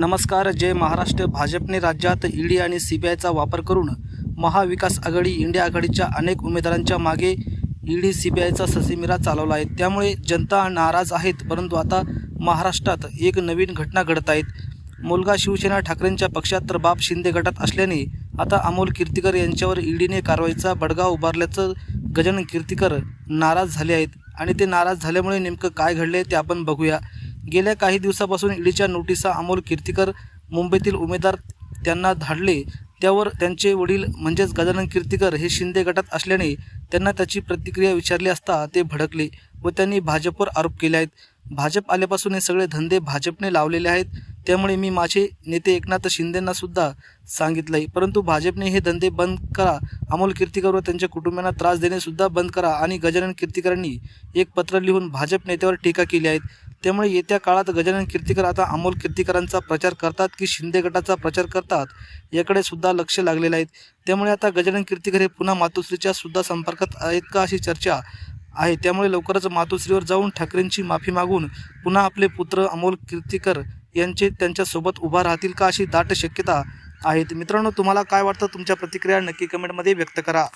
नमस्कार जय महाराष्ट्र. भाजपने राज्यात ईडी आणि सीबीआयचा वापर करून महाविकास आघाडी इंडिया आघाडीच्या अनेक उमेदवारांच्या मागे ईडी सीबीआयचा ससेमिरा चालवला आहे. त्यामुळे जनता नाराज आहेत परंतु आता महाराष्ट्रात एक नवीन घटना घडत आहेत मुलगा शिवसेना ठाकरेंच्या पक्षात तर बाप शिंदे गटात असल्याने आता अमोल कीर्तिकर यांच्यावर ईडीने कारवाईचा बडगा उभारल्याचं गजानन कीर्तिकर नाराज झाले आहेत. आणि ते नाराज झाल्यामुळे नेमकं काय घडले ते आपण बघूया. गेल्या काही दिवसापासून ईडीच्या नोटिसा अमोल कीर्तीकर मुंबईतील उमेदवार त्यांना धाडले. त्यावर त्यांचे वडील म्हणजेच गजानन कीर्तीकर हे शिंदे गटात असल्याने त्यांना त्याची प्रतिक्रिया विचारली असता ते भडकले व त्यांनी भाजपवर आरोप केले आहेत. भाजप आल्यापासून हे सगळे धंदे भाजपने लावलेले आहेत. त्यामुळे मी माझे नेते एकनाथ शिंदेंना सुद्धा सांगितलं आहे परंतु भाजपने हे धंदे बंद करा. अमोल कीर्तीकर व त्यांच्या कुटुंबियांना त्रास देणे सुद्धा बंद करा आणि गजानन कीर्तिकरांनी एक पत्र लिहून भाजप नेत्यावर टीका केली आहेत त्यामुळे येत्या काळात गजानन कीर्तीकर आता अमोल कीर्तिकरांचा प्रचार करतात की शिंदे गटाचा प्रचार करतात याकडे सुद्धा लक्ष लागलेलं आहेत त्यामुळे आता गजानन कीर्तिकर हे पुन्हा मातोश्रीच्या सुद्धा संपर्कात आहेत का अशी चर्चा आहे. त्यामुळे लवकरच मातोश्रीवर जाऊन ठाकरेंची माफी मागून पुन्हा आपले पुत्र अमोल कीर्तिकर यांचे त्यांच्यासोबत उभा राहतील का अशी दाट शक्यता आहेत मित्रांनो तुम्हाला काय वाटतं? तुमच्या प्रतिक्रिया नक्की कमेंटमध्ये व्यक्त करा.